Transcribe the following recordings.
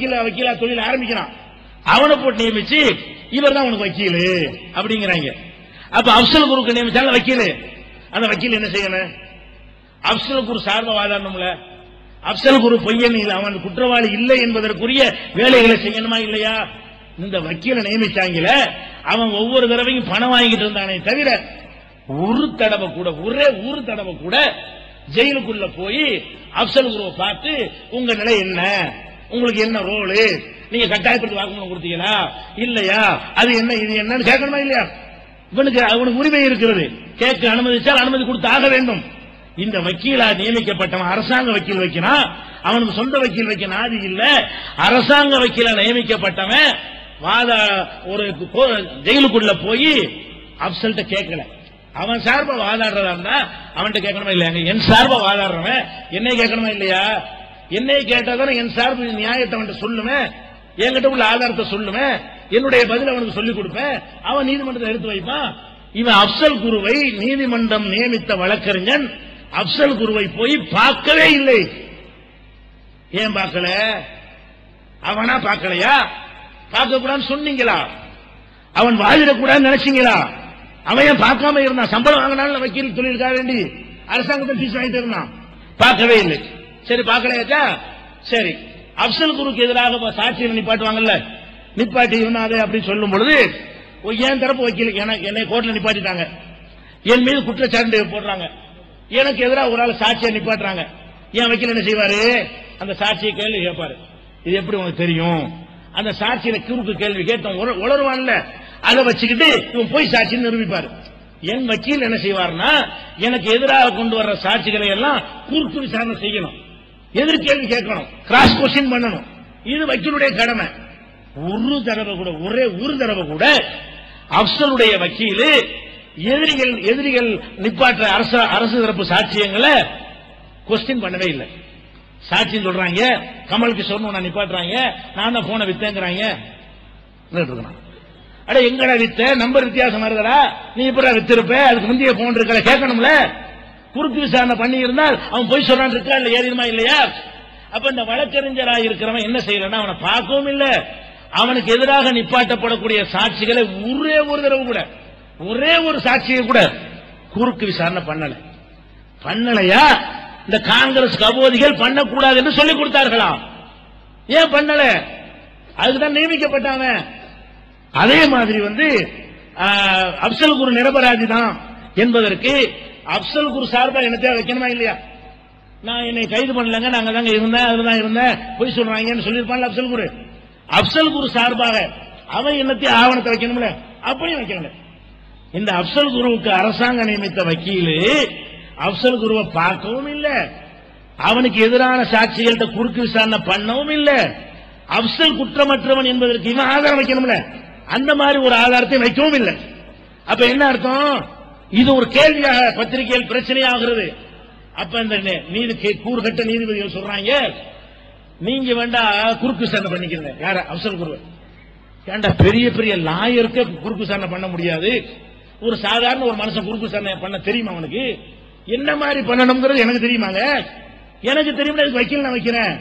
வக்கீலா வக்கீலா தொழில் ஆரம்பிக்கிறான். அவனை போட்டு நியமிச்சு இவர் தான் உனக்கு வக்கீல் அப்படிங்கிறாங்க. அப்ப அப்சல் குருக்கு நியமிச்சாங்க வக்கீல். அந்த வக்கீல் என்ன செய்யணும் அப்சல் குரு சார்பா வாதாடணும்ல. அப்சல் குரு பொய்யன் இல்லை, அவன் குற்றவாளி இல்லை என்பதற்குரிய வேலைகளை செய்யணுமா இல்லையா? இந்த வக்கீலை நியமிச்சாங்கல அவன் ஒவ்வொரு தடவையும் பணம் வாங்கிட்டு இருந்தானே தவிர ஒரு தடவை கூட ஒரே ஒரு தடவை கூட ஜெயிலுக்குள்ள போய் அப்சல் குருவை பார்த்து உங்க நிலை என்ன? உங்களுக்கு என்ன ரோலு நீங்க கட்டாயப்படுத்தி வாக்குமூலம் கொடுத்தீங்களா? இல்லையா? அது என்ன இது என்னன்னு கேட்கணுமா இல்லையா? இவனுக்கு அவனுக்கு உரிமை இருக்கிறது. கேட்க அனுமதிச்சால் அனுமதி கொடுத்து ஆக வேண்டும். இந்த வக்கீலா நியமிக்கப்பட்டவன் அரசாங்க வக்கீல் வைக்கிறான் அவனுக்கு சொந்த வக்கீல் வைக்க நாதி இல்ல. அரசாங்க வக்கீலா நியமிக்கப்பட்டவன் வாத ஒரு கோ- ஜெயிலுக்குள்ள போய் அப்சல்ட்ட கேட்கல. அவன் சார்பா வாதாடுறதா இருந்தா அவன்கிட்ட கேட்கணுமா இல்லையா? என் சார்பா வாதாடுறவன் என்னை கேட்கணுமா இல்லையா? என்னை கேட்டாதானே என் சார்பு நியாயத்தை அவன்கிட்ட சொல்லுவேன் என்கிட்ட உள்ள ஆதாரத்தை சொல்லுவேன் என்னுடைய பதில் அவனுக்கு சொல்லிக் கொடுப்பேன் அவன் நீதிமன்றத்தை எடுத்து வைப்பான் இவன் அப்சல் குருவை நீதிமன்றம் நியமித்த வழக்கறிஞன் அப்சல் குருவை போய் பார்க்கவே இல்லை. ஏன் பார்க்கல? அவனா பார்க்கலையா? பார்க்க கூடாதுன்னு சொன்னீங்களா? அவன் வாழிடக்கூடாதுன்னு நினைச்சீங்களா? அவன் ஏன் பார்க்காம இருந்தான்? சம்பளம் வாங்கினாலும் வக்கீல் தொழிலுக்காக வேண்டி அரசாங்கத்தை ஃபீஸ் வாங்கிட்டு இருந்தான். பார்க்கவே இல்லை. சரி பார்க்கலையாச்சா? சரி. அப்சல் குருக்கு எதிராக சாட்சியம் நிப்பாட்டுவாங்கல்ல? நிப்பாட்டி இவனாதே அப்படின்னு சொல்லும் பொழுது ஓ, என் தரப்பு வக்கீல் என்னை கோர்ட்ல நிப்பாட்டிட்டாங்க. என் மீது குற்றச்சாட்டு போடுறாங்க. எனக்கு எதிராக ஒரு ஆள் சாட்சியை நிப்பாட்டுறாங்க. என் வக்கீல் என்ன செய்வாரு? அந்த சாட்சியை கேள்வி கேட்பாரு. இது எப்படி உனக்கு தெரியும்? அந்த சாட்சியில குறுக்கு கேள்வி கேட்டவன் உளருவான்ல. அதை வச்சுக்கிட்டு இவன் போய் சாட்சின்னு நிரூபிப்பாரு. என் வக்கீல் என்ன செய்வார்னா எனக்கு எதிராக கொண்டு வர்ற சாட்சிகளை எல்லாம் குறுக்கு விசாரணை செய்யணும். எதிர்கேள்வி கேட்கணும். கிராஸ் கொஸ்டின் பண்ணணும். இது வக்கீலுடைய கடமை. ஒரு தடவை கூட ஒரே ஒரு தடவை கூட அப்சலுடைய வக்கீலு எதிரிகள் எதிரிகள் நிப்பாற்ற அரசு அரசு தரப்பு சாட்சியங்களை கொஸ்டின் பண்ணவே இல்லை. சாட்சியம் சொல்றாங்க கமல் கிஷோர்னு உன்னை நிப்பாட்டுறாங்க நான் தான் போனை வித்தேங்கிறாங்க. அட எங்கடா வித்த? நம்பர் வித்தியாசமா இருக்கடா. நீ இப்படா வித்திருப்ப? அதுக்கு முந்தைய போன் இருக்கல. கேட்கணும்ல? குறுக்கு விசாரணை பண்ணி இருந்தால் அவன் போய் சொல்றான் இருக்கா இல்ல ஏறிடுமா இல்லையா? அப்ப இந்த வழக்கறிஞரா இருக்கிறவன் என்ன செய்யறனா அவனை பார்க்கவும் இல்ல. அவனுக்கு எதிராக நிப்பாட்டப்படக்கூடிய சாட்சிகளை ஒரே ஒரு தடவை கூட ஒரே ஒரு சாட்சியை கூட குறுக்கு விசாரணை பண்ணல. பண்ணலையா? இந்த காங்கிரஸ் கபோதிகள் பண்ணக்கூடாது என்று சொல்லிக் கொடுத்தார்களா ஏன் பண்ணல? அதுக்குதான் நியமிக்கப்பட்டாங்க அதே மாதிரி வந்து அப்சல் குரு நிரபராஜி தான் என்பதற்கு அப்சல் குரு சார்பா என்னத்தையா வைக்கணுமா இல்லையா? நான் என்னை கைது பண்ணலங்க நாங்க தாங்க இருந்தேன் அதுதான் இருந்தேன். பொய் சொல்றாங்கன்னு சொல்லியிருப்பான்ல அப்சல் குரு. அப்சல் குரு சார்பாக அவன் என்னத்தையும் ஆவணத்தை வைக்கணும்ல? அப்படியும் வைக்கணும் இந்த அப்சல் குருவுக்கு அரசாங்கம் நியமித்த வக்கீலு அப்சல் குருவை பார்க்கவும் இல்லை. அவனுக்கு எதிரான சாட்சிகள்கிட்ட குறுக்கு விசாரணை பண்ணவும் இல்லை. அப்சல் குற்றமற்றவன் என்பதற்கு இவன் ஆதாரம் வைக்கணும்ல. அந்த மாதிரி ஒரு ஆதாரத்தை வைக்கவும் இல்லை. அப்ப என்ன அர்த்தம்? இது ஒரு கேள்வியாக பத்திரிகையில் பிரச்சனையாகிறது. அப்ப இந்த நீதி கே- கூறுகட்ட நீதிபதிகள் சொல்றாங்க நீங்க வேண்டா குறுக்கு விசாரணை பண்ணிக்கிறீங்க. யார? அப்சல் குருவை ஏண்டா பெரிய பெரிய லாயருக்கு குறுக்கு விசாரணை பண்ண முடியாது? ஒரு சாதாரண ஒரு மனுஷன் குறுக்கு விசாரணை பண்ண தெரியுமா அவனுக்கு? என்ன மாதிரி பண்ணணுங்கிறது எனக்கு தெரியுமாங்க? எனக்கு தெரியும் அதுக்கு வக்கீல் நான் வைக்கிறேன்.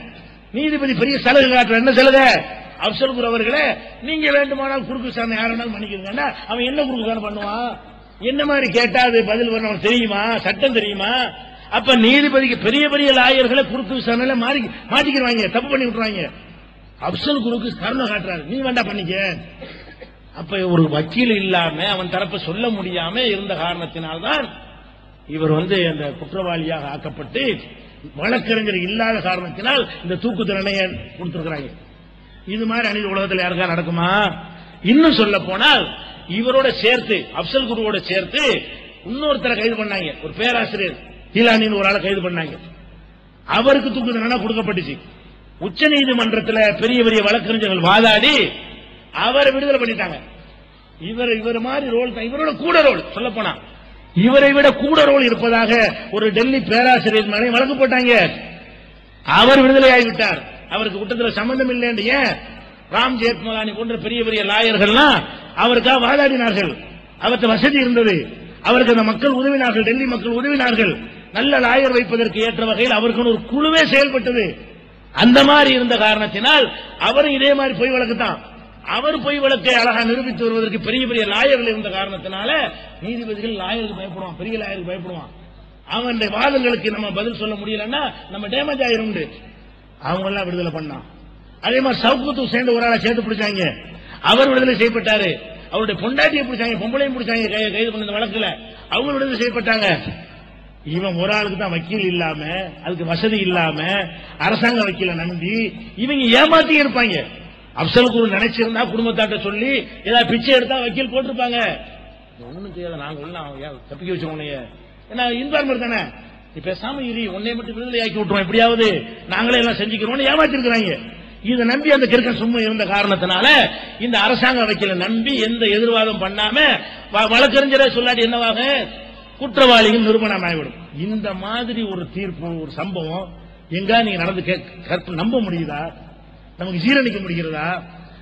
நீதிபதி பெரிய சலுகை காட்டுற என்ன சலுகை? அப்சல் குரு அவர்களே நீங்க வேண்டுமானால் குறுக்கு விசாரணை வேணாலும் பண்ணிக்கிறீங்கன்னா அவன் என்ன குறுக்கு விசாரணை பண்ணுவான்? என்ன மாதிரி கேட்டா அது பதில் வரணும்? தெரியுமா? சட்டம் தெரியுமா? அப்ப நீதிபதிக்கு பெரிய பெரிய லாயர்களை குறுக்கு விசாரணையில மாறி மாட்டிக்கிறாங்க தப்பு பண்ணி விட்டுறாங்க அப்சல் குருக்கு கருணை காட்டுறாரு. நீ வேண்டா பண்ணிக்க. அப்ப ஒரு வக்கீல் இல்லாம அவன் தரப்பை சொல்ல முடியாம இருந்த காரணத்தினால்தான் இவர் வந்து அந்த குற்றவாளியாக ஆக்கப்பட்டு வழக்கறிஞர் இல்லாத காரணத்தினால் இந்த தூக்கு தண்டனையை கொடுத்திருக்கிறாங்க. இது மாதிரி அநீதி உலகத்தில் யாருக்கா நடக்குமா? இன்னும் சொல்ல போனால் இவரோட சேர்த்து அப்சல் குருவோட சேர்த்து இன்னொருத்தரை கைது பண்ணாங்க. ஒரு பேராசிரியர் ஹீலானின்னு ஒரு ஆளை கைது பண்ணாங்க. அவருக்கு தூக்கு தண்டனை கொடுக்கப்பட்டுச்சு. உச்ச நீதிமன்றத்தில் பெரிய பெரிய வழக்கறிஞர்கள் வாதாடி அவரை விடுதலை பண்ணிட்டாங்க. இவர் இவர் மாதிரி ரோல் தான் இவரோட கூட ரோல் சொல்ல போனா இவரை விட கூட ரோல் இருப்பதாக ஒரு டெல்லி பேராசிரியர் மேலே வழக்கு போட்டாங்க. அவர் விடுதலை ஆகிவிட்டார் அவருக்கு குற்றத்தில் சம்பந்தம் இல்லை என்று ஏன் ராம் ஜேத்மலானி போன்ற பெரிய பெரிய லாயர்கள்லாம் அவருக்காக வாதாடினார்கள். அவருக்கு வசதி இருந்தது. அவருக்கு அந்த மக்கள் உதவினார்கள் டெல்லி மக்கள் உதவினார்கள். நல்ல லாயர் வைப்பதற்கு ஏற்ற வகையில் அவருக்கு ஒரு குழுவே செயல்பட்டது. அந்த மாதிரி இருந்த காரணத்தினால் அவரும் இதே மாதிரி பொய் வழக்கு தான் அவர் பொய் வழக்கை அழகா நிரூபித்து வருவதற்கு பெரிய பெரிய லாயர்கள் இருந்த காரணத்தினால நீதிபதிகள் லாயருக்கு பயப்படுவான் பெரிய லாயருக்கு பயப்படுவான். அவன் வாதங்களுக்கு நம்ம பதில் சொல்ல முடியலன்னா நம்ம டேமேஜ் ஆயிரும் அவங்க எல்லாம் விடுதலை பண்ணான். அதே மாதிரி சவுக்குத்து சேர்ந்த ஒரு ஆளை சேர்த்து பிடிச்சாங்க. அவர் விடுதலை செய்யப்பட்டாரு. அவருடைய பொண்டாட்டியை பிடிச்சாங்க பொம்பளையும் பிடிச்சாங்க கை- கைது பண்ண வழக்குல. அவங்க விடுதலை செய்யப்பட்டாங்க. இவன் ஒரு ஆளுக்கு தான் வக்கீல் இல்லாம அதுக்கு வசதி இல்லாம அரசாங்க வக்கீல நம்பி இவங்க ஏமாத்தி இருப்பாங்க. அப்சல் குரு நினைச்சிருந்தா குடும்பத்தாட்ட சொல்லி ஏதாவது பிச்சை எடுத்தா வக்கீல் போட்டிருப்பாங்க. ஒண்ணும் தெரியாத நாங்க உள்ள அவன் தப்பிக்க வச்சோம் உன்னைய? ஏன்னா இன்பார்மர் தானே? நீ பேசாம இரு உன்னை மட்டும் விடுதலை ஆக்கி விட்டுருவோம் எப்படியாவது. நாங்களே எல்லாம் செஞ்சுக்கிறோம்னு ஏமாத்திருக்கிறாங்க. இதை நம்பி அந்த கிறுக்கன் சும்மா இருந்த காரணத்தினால இந்த அரசாங்கம் வைக்கல நம்பி எந்த எதிர்வாதம் பண்ணாம வ- வழக்கறிஞரே சொல்லாட்டி என்னவாக? குற்றவாளிகள் நிரூபணம் ஆகிவிடும் இந்த மாதிரி ஒரு தீர்ப்பு ஒரு சம்பவம் எங்க நீங்க நடந்து கே- நம்ப முடியுதா? நமக்கு ஜீரணிக்க முடிகிறதா?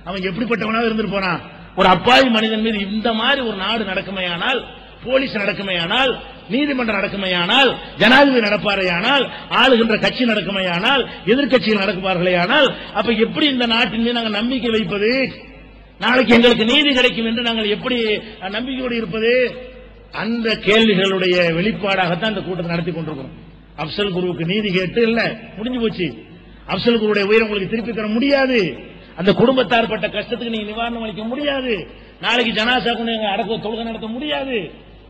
அவன் எப்படிப்பட்டவனாக இருந்துட்டு போனான் ஒரு அப்பாவி மனிதன் மீது இந்த மாதிரி ஒரு நாடு நடக்குமையானால் போலீஸ் நடக்குமையானால் நீதிமன்றம் நடக்குமையானால் ஜனாதிபதி நடப்பாரையானால் ஆளுகின்ற கட்சி நடக்குமையானால் எதிர்க்கட்சிகள் நடக்குவார்களேயானால் அப்ப எப்படி இந்த நாட்டின் மீது நாங்கள் நம்பிக்கை வைப்பது? நாளைக்கு எங்களுக்கு நீதி கிடைக்கும் என்று நாங்கள் எப்படி நம்பிக்கையோடு இருப்பது? அந்த கேள்விகளுடைய வெளிப்பாடாகத்தான் இந்த கூட்டத்தை நடத்தி கொண்டிருக்கிறோம். அப்சல் குருவுக்கு நீதி கேட்டு இல்ல முடிஞ்சு போச்சு. அப்சல் குருவுடைய உயிரை உங்களுக்கு திருப்பி தர முடியாது. அந்த குடும்பத்தார் பட்ட கஷ்டத்துக்கு நீங்க நிவாரணம் அளிக்க முடியாது. நாளைக்கு ஜனாசா கொண்டு எங்க அடக்க தொழுகை நடத்த முடியாது.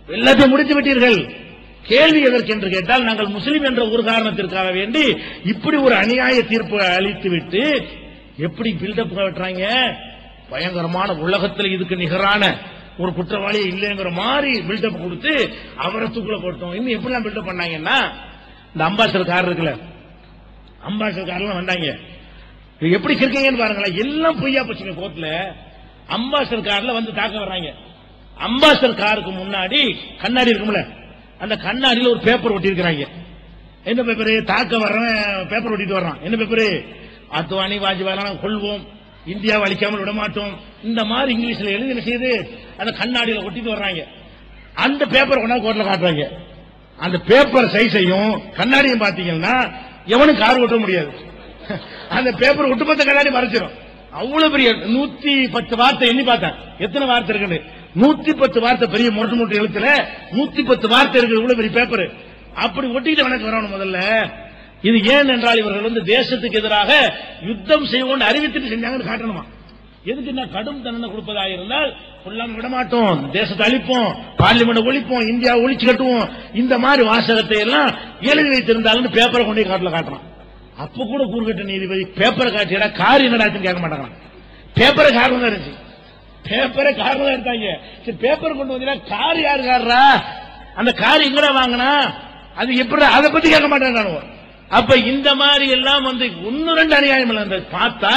எல்லாத்தையும் முடித்து விட்டீர்கள். கேள்வி எதற்கு என்று கேட்டால் நாங்கள் முஸ்லீம் என்ற ஒரு காரணத்திற்காக வேண்டி இப்படி ஒரு அநியாய தீர்ப்பு அளித்துவிட்டு எப்படி பில்டப் காட்டுறாங்க பயங்கரமான உலகத்தில் இதுக்கு நிகரான ஒரு குற்றவாளி இல்லைங்கிற மாதிரி பில்டப் கொடுத்து அவரை தூக்கில போட்டோம். இன்னும் எப்படிலாம் பில்டப் பண்ணாங்கன்னா இந்த அம்பாசடர் கார் இருக்குல்ல அம்பாசடர் கார்லாம் வந்தாங்க. இது எப்படி இருக்கீங்கன்னு பாருங்களேன். எல்லாம் பொய்யா போச்சுங்க கோர்ட்ல. அம்பாசடர் கார்ல வந்து தாக்க வர்றாங்க. அம்பாசர் காருக்கு முன்னாடி கண்ணாடி இருக்கும்ல அந்த கண்ணாடியில் ஒரு பேப்பர் ஒட்டிருக்கிறாங்க என்ன பேப்பரு தாக்க வர்றவன் பேப்பர் ஒட்டிட்டு வர்றான். என்ன பேப்பரு அத்வானி வாஜ்பாயெல்லாம் கொள்வோம் இந்தியாவை அழிக்காமல் விடமாட்டோம். இந்த மாதிரி இங்கிலீஷ்ல எழுதி என்ன செய்யுது அந்த கண்ணாடியில் ஒட்டிட்டு வர்றாங்க. அந்த பேப்பர் கொண்டாந்து கோர்ட்ல காட்டுறாங்க. அந்த பேப்பர் சைஸையும் கண்ணாடியும் பாத்தீங்கன்னா எவனும் கார் ஓட்ட முடியாது. அந்த பேப்பர் ஒட்டுமொத்த கண்ணாடி மறைச்சிடும் அவ்வளவு பெரிய நூத்தி பத்து வார்த்தை எண்ணி பார்த்தேன். எத்தனை வார்த்தை இருக்குன்னு. நூத்தி பத்து வார்த்தை பெரிய முரட்டு மூட்டை எழுத்துல நூத்தி பத்து வார்த்தை இருக்கிற இவ்வளவு பெரிய பேப்பர் அப்படி ஒட்டிக்கிட்டு வணக்கம் வரணும் முதல்ல. இது ஏன் என்றால் இவர்கள் வந்து தேசத்துக்கு எதிராக யுத்தம் செய்வோம் அறிவித்துட்டு செஞ்சாங்கன்னு காட்டணுமா? எதுக்கு என்ன கடும் தண்டனை கொடுப்பதாக இருந்தால் கொள்ளாம விடமாட்டோம் தேசத்தை அழிப்போம் பார்லிமெண்ட் ஒழிப்போம் இந்தியா ஒழிச்சு கட்டுவோம். இந்த மாதிரி வாசகத்தை எல்லாம் எழுதி வைத்திருந்தாலும் பேப்பரை கொண்டு போய் காட்டுறான் அப்ப கூட கூறுகட்ட நீதிபதி பேப்பரை காட்டியடா கார் என்னடாச்சுன்னு கேட்க மாட்டாங்க பேப்பரை காரணம் தான் இருந்துச்சு. பேப்பரை காரணம் எடுத்தாங்க சரி பேப்பர் கொண்டு வந்தீங்கன்னா கார் யாரு காரா அந்த கார் எங்கடா வாங்கினா? அது எப்படி அதை பத்தி கேட்க மாட்டேன் அப்ப இந்த மாதிரி எல்லாம் வந்து ஒன்னு ரெண்டு அநியாயம் இல்லை. பார்த்தா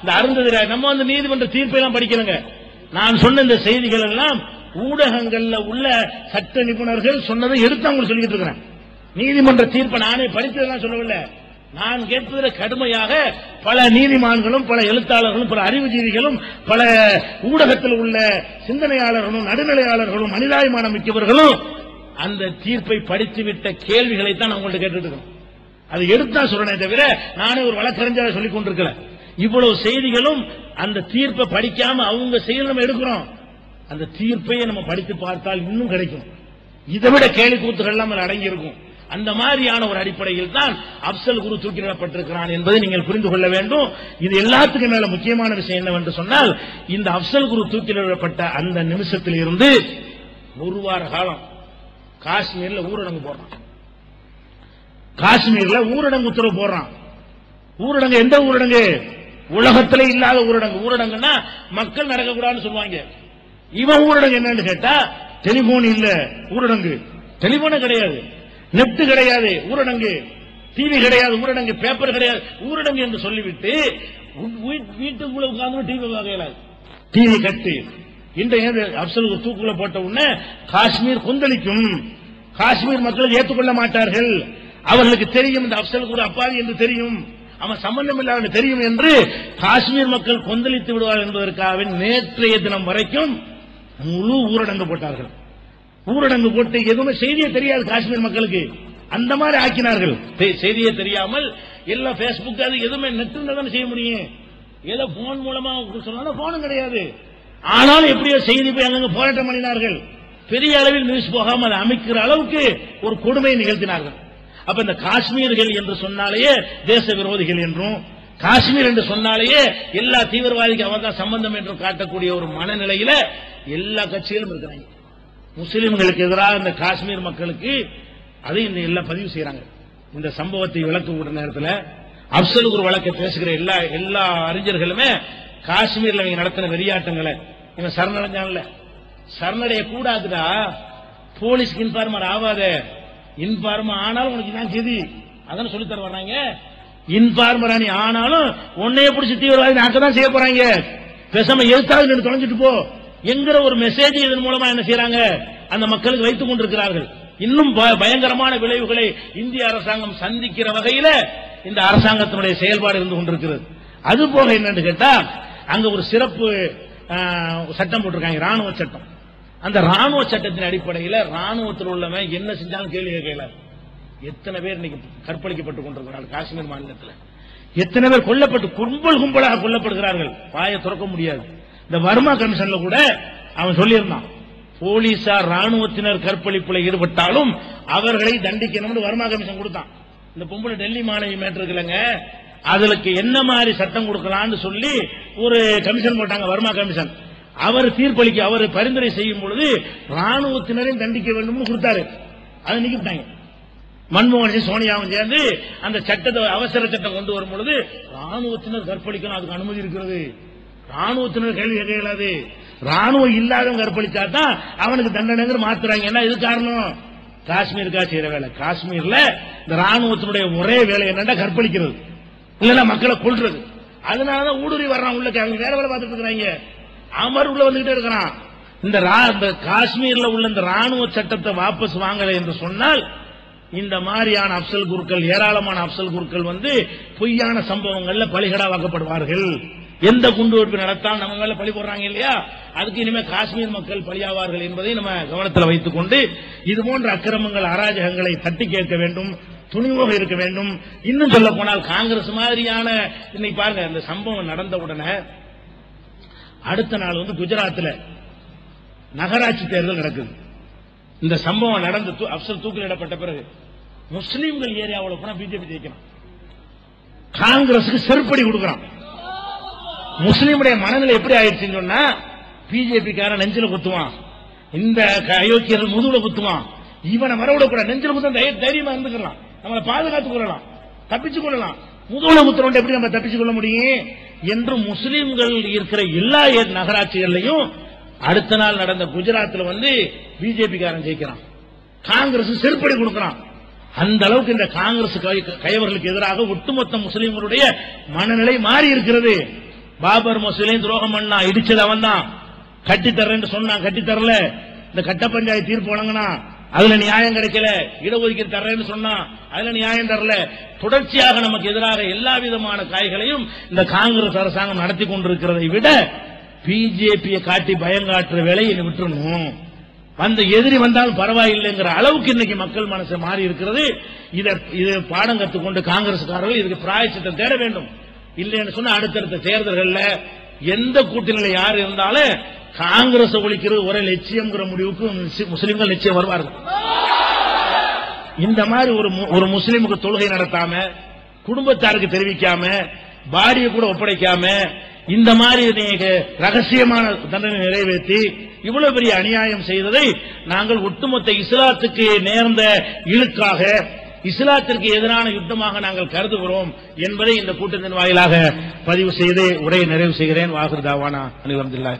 இந்த அருந்ததிர நம்ம வந்து நீதிமன்ற தீர்ப்பை எல்லாம் படிக்கிறோங்க நான் சொன்ன இந்த செய்திகள் எல்லாம் ஊடகங்கள்ல உள்ள சட்ட நிபுணர்கள் சொன்னதை எடுத்து அவங்க சொல்லிட்டு இருக்கிறேன். நீதிமன்ற தீர்ப்பை நானே படித்ததெல்லாம் சொல்லவில்லை. நான் கேட்பதில் கடுமையாக பல நீதிமான்களும் பல எழுத்தாளர்களும் பல அறிவுஜீவிகளும் பல ஊடகத்தில் உள்ள சிந்தனையாளர்களும் நடுநிலையாளர்களும் மனிதாபிமானம் மிக்கவர்களும் அந்த தீர்ப்பை படித்துவிட்ட கேள்விகளை தான் உங்கள்கிட்ட உங்கள்ட்ட கேட்டுட்டு இருக்கேன் அதை எடுத்தா சொல்றேனே தவிர நானே ஒரு வழக்கறிஞரை சொல்லிக் கொண்டிருக்கிறேன் இவ்வளவு செய்திகளும் அந்த தீர்ப்பை படிக்காம அவங்க செய்ய நம்ம எடுக்கிறோம். அந்த தீர்ப்பையே நம்ம படித்து பார்த்தால் இன்னும் கிடைக்கும். இதை விட கேலி கூத்துகள் எல்லாம் அடங்கி இருக்கும் அந்த மாதிரியான ஒரு அடிப்படையில் தான் அப்சல் குரு தூக்கிலிடப்பட்டிருக்கிறான் என்பதை நீங்கள் புரிந்து கொள்ள வேண்டும். இது எல்லாத்துக்கும் மேல முக்கியமான விஷயம் என்னவென்று சொன்னால் இந்த அப்சல் குரு தூக்கிலிடப்பட்ட அந்த நிமிஷத்தில் இருந்து ஒரு வார காலம் காஷ்மீர்ல ஊரடங்கு போடுறான். காஷ்மீர்ல ஊரடங்கு உத்தரவு போடுறான். ஊரடங்கு எந்த ஊரடங்கு? உலகத்திலே இல்லாத ஊரடங்கு. ஊரடங்குன்னா மக்கள் நடக்கக்கூடாதுன்னு சொல்லுவாங்க. இவன் ஊரடங்கு என்னன்னு கேட்டா டெலிபோன் இல்ல ஊரடங்கு. டெலிபோனே கிடையாது. நெட் கிடையாது ஊரடங்கு. டிவி கிடையாது ஊரடங்கு பேப்பர் கிடையாது. ஊரடங்கு என்று சொல்லிவிட்டு வீட்டுக்குள்ள உட்கார்ந்து டிவி பார்க்கலாது. டிவி கட்டு. இன்றைய அப்சல் தூக்குல போட்ட உடனே காஷ்மீர் கொந்தளிக்கும். காஷ்மீர் மக்கள் ஏற்றுக்கொள்ள மாட்டார்கள். அவர்களுக்கு தெரியும் இந்த அப்சல் கூட அப்பாவி என்று தெரியும். அவன் சம்பந்தம் இல்லாமல் தெரியும் என்று காஷ்மீர் மக்கள் கொந்தளித்து விடுவார் என்பதற்காக நேற்றைய தினம் வரைக்கும் முழு ஊரடங்கு போட்டார்கள். ஊரடங்கு போட்டு எதுவுமே செய்தியே தெரியாது காஷ்மீர் மக்களுக்கு. அந்த மாதிரி ஆக்கினார்கள். செய்தியே தெரியாமல் எல்லாம் பேஸ்புக் அது எதுவுமே நெட் தானே செய்ய முடியும். ஏதோ போன் மூலமா சொன்னாலும் போனும் கிடையாது. ஆனாலும் எப்படியோ செய்தி போய் அங்கங்க போராட்டம் பண்ணினார்கள். பெரிய அளவில் நியூஸ் போகாமல் அதை அமைக்கிற அளவுக்கு ஒரு கொடுமை நிகழ்த்தினார்கள். அப்ப இந்த காஷ்மீர்கள் என்று சொன்னாலேயே தேச விரோதிகள் என்றும் காஷ்மீர் என்று சொன்னாலேயே எல்லா தீவிரவாதிக்கு அவன் தான் சம்பந்தம் என்றும் காட்டக்கூடிய ஒரு மனநிலையில எல்லா கட்சிகளும் இருக்கிறாங்க. முஸ்லிம்களுக்கு எதிராக இந்த காஷ்மீர் மக்களுக்கு அதையும் எல்லாம் பதிவு செய்யறாங்க இந்த சம்பவத்தை விளக்க நேரத்தில் அப்சல் ஒரு வழக்கை பேசுகிற எல்லா எல்லா அறிஞர்களுமே காஷ்மீர்ல இவங்க நடத்தின வெறியாட்டங்களை இவன் சரணடைஞ்சான்ல. சரணடைய கூடாதுடா. போலீஸ்க்கு இன்ஃபார்மர் ஆகாத இன்ஃபார்மர் ஆனாலும் உனக்கு தான் கெதி அதான் சொல்லி தர வர்றாங்க. இன்பார்மர் ஆனாலும் உன்னைய பிடிச்சி தீவிரவாதி நாக்க தான் செய்ய போறாங்க. பேசாம எழுத்தாவது நின்று தொலைஞ்சிட்டு போ. என்கிற ஒரு மெசேஜ் இதன் மூலமா என்ன செய்யறாங்க அந்த மக்களுக்கு வைத்துக் கொண்டிருக்கிறார்கள். இன்னும் ப- பயங்கரமான விளைவுகளை இந்திய அரசாங்கம் சந்திக்கிற வகையில இந்த அரசாங்கத்தினுடைய செயல்பாடு இருந்து கொண்டிருக்கிறது. அது போக என்னன்னு கேட்டா அங்க ஒரு சிறப்பு சட்டம் போட்டிருக்காங்க ராணுவ சட்டம். அந்த ராணுவ சட்டத்தின் அடிப்படையில் ராணுவத்தில் உள்ளவன் என்ன செஞ்சாலும் கேள்வி கேட்கல. எத்தனை பேர் இன்னைக்கு கற்பழிக்கப்பட்டுக் கொண்டிருக்கிறார்கள் காஷ்மீர் மாநிலத்தில்? எத்தனை பேர் கொல்லப்பட்டு கும்பல் கும்பலாக கொல்லப்படுகிறார்கள்? வாயை திறக்க முடியாது. இந்த வர்மா கமிஷன்ல கூட அவன் சொல்லியிருந்தான். போலீசார் ராணுவத்தினர் கற்பழிப்புல ஈடுபட்டாலும் அவர்களை தண்டிக்கணும்னு வர்மா கமிஷன் கொடுத்தான். இந்த பொம்பளை டெல்லி மாணவி மேட்டிருக்கலங்க அதுக்கு என்ன மாதிரி சட்டம் கொடுக்கலாம்னு சொல்லி ஒரு கமிஷன் போட்டாங்க வர்மா கமிஷன். அவர் தீர்ப்பளிக்க அவர் பரிந்துரை செய்யும் பொழுது ராணுவத்தினரையும் தண்டிக்க வேண்டும்னு கொடுத்தாரு. அதை நிக்கிட்டாங்க மன்மோகன் சிங் சோனியாவும் சேர்ந்து அந்த சட்டத்தை அவசர சட்டம் கொண்டு வரும் பொழுது ராணுவத்தினர் கற்பழிக்கணும் அதுக்கு அனுமதி இருக்கிறது. ராணுவத்தினர் கேள்வி கேட்க இயலாது ராணுவம் இல்லாதவன் கற்பழிச்சா தான் அவனுக்கு தண்டனைங்கிற மாத்துறாங்க. என்ன இது காரணம்? காஷ்மீருக்கா செய்யற வேலை. காஷ்மீர்ல இந்த ராணுவத்தினுடைய ஒரே வேலை என்னன்னா கற்பழிக்கிறது. இல்லன்னா மக்களை கொள்றது அதனாலதான் ஊடுருவி வர்றான் உள்ள அவங்க வேற வேலை பார்த்துட்டு இருக்கிறாங்க. அமர் உள்ள வந்துகிட்டே இருக்கிறான். இந்த ரா- இந்த காஷ்மீர்ல உள்ள இந்த ராணுவ சட்டத்தை வாபஸ் வாங்கலை என்று சொன்னால் இந்த மாதிரியான அப்சல் குருக்கள் ஏராளமான அப்சல் குருக்கள் வந்து பொய்யான சம்பவங்கள்ல பலிகடாவாக்கப்படுவார்கள் எந்த குண்டுவெடிப்பு நடத்தால் நம்ம மேல பழி போடுறாங்க இல்லையா? அதுக்கு இனிமே காஷ்மீர் மக்கள் பலியாவார்கள் என்பதை நம்ம கவனத்தில் வைத்துக் கொண்டு இது போன்ற அக்கிரமங்கள் அராஜகங்களை தட்டி கேட்க வேண்டும் துணிவாக இருக்க வேண்டும். இன்னும் சொல்ல போனால் காங்கிரஸ் மாதிரியான இன்னைக்கு பாருங்க இந்த சம்பவம் நடந்த உடனே அடுத்த நாள் வந்து குஜராத்தில் நகராட்சி தேர்தல் நடக்குது. இந்த சம்பவம் நடந்து தூ- அப்சல் தூக்கிலிடப்பட்ட பிறகு முஸ்லீம்கள் ஏரியாவில் போனா பிஜேபி ஜெயிக்கிறான் காங்கிரஸுக்கு செருப்படி கொடுக்கறான். முஸ்லீமுடைய மனநிலை எப்படி ஆயிடுச்சுன்னு சொன்னா பிஜேபி காரன் நெஞ்சில குத்துவான். இந்த க- அயோக்கியர்கள் முதுகுல குத்துவான். இவனை வரவிடக்கூடாது நெஞ்சில குத்த தைரியமா இருந்துக்கலாம் நம்மளை பாதுகாத்துக் கொள்ளலாம். தப்பிச்சு கொள்ளலாம். முதுகுல குத்துறோம் எப்படி நம்ம தப்பிச்சு கொள்ள முடியும்? என்று முஸ்லீம்கள் இருக்கிற எல்லா ஏ- நகராட்சிகள்லையும் அடுத்த நாள் நடந்த குஜராத்தில் வந்து பிஜேபி காரன் ஜெயிக்கிறான். காங்கிரஸ் செருப்படி கொடுக்கிறான். அந்த அளவுக்கு இந்த காங்கிரஸ் கை- கைவர்களுக்கு எதிராக ஒட்டுமொத்த முஸ்லிம்களுடைய மனநிலை மாறி இருக்கிறது. பாபர் மசூலையும் துரோகம் பண்ணா இடிச்சது அவன் தான் கட்டி தர்றேன்னு சொன்னான் கட்டி தரல இந்த கட்ட பஞ்சாயத்து தீர்ப்பு வழங்கினா அதுல நியாயம் கிடைக்கல. இடஒதுக்கீடு தர்றேன்னு சொன்னா அதுல நியாயம் தரல. தொடர்ச்சியாக நமக்கு எதிராக எல்லா விதமான காய்களையும் இந்த காங்கிரஸ் அரசாங்கம் நடத்தி கொண்டிருக்கிறதை விட பிஜேபியை காட்டி பயங்காட்டுற வேலையை இனி விட்டுறணும். அந்த எதிரி வந்தாலும் பரவாயில்லைங்கிற அளவுக்கு இன்னைக்கு மக்கள் மனசு மாறி இருக்கிறது இதை இது பாடம் கற்றுக்கொண்டு காங்கிரஸ்காரர்கள் இதுக்கு பிராயச்சித்தம் தேட வேண்டும். இல்லைன்னு சொன்னா அடுத்தடுத்த தேர்தல்கள்ல எந்த கூட்டணியில யார் இருந்தாலும் காங்கிரஸ் ஒழிக்கிறது ஒரே லட்சியம்ங்கிற முடிவுக்கு முஸ்லீம்கள் நிச்சயம் வருவார்கள். இந்த மாதிரி ஒரு மு- ஒரு முஸ்லீமுக்கு தொழுகை நடத்தாம குடும்பத்தாருக்கு தெரிவிக்காம பாடியை கூட ஒப்படைக்காம இந்த மாதிரி நீங்க ரகசியமான தண்டனை நிறைவேற்றி இவ்வளவு பெரிய அநியாயம் செய்ததை நாங்கள் ஒட்டுமொத்த இஸ்லாத்துக்கு நேர்ந்த இழுக்காக இஸ்லாத்திற்கு எதிரான யுத்தமாக நாங்கள் கருதுகிறோம் என்பதை இந்த கூட்டத்தின் வாயிலாக பதிவு செய்து உரையை நிறைவு செய்கிறேன். வாகுர்தாவானா அனிவம்துல்லா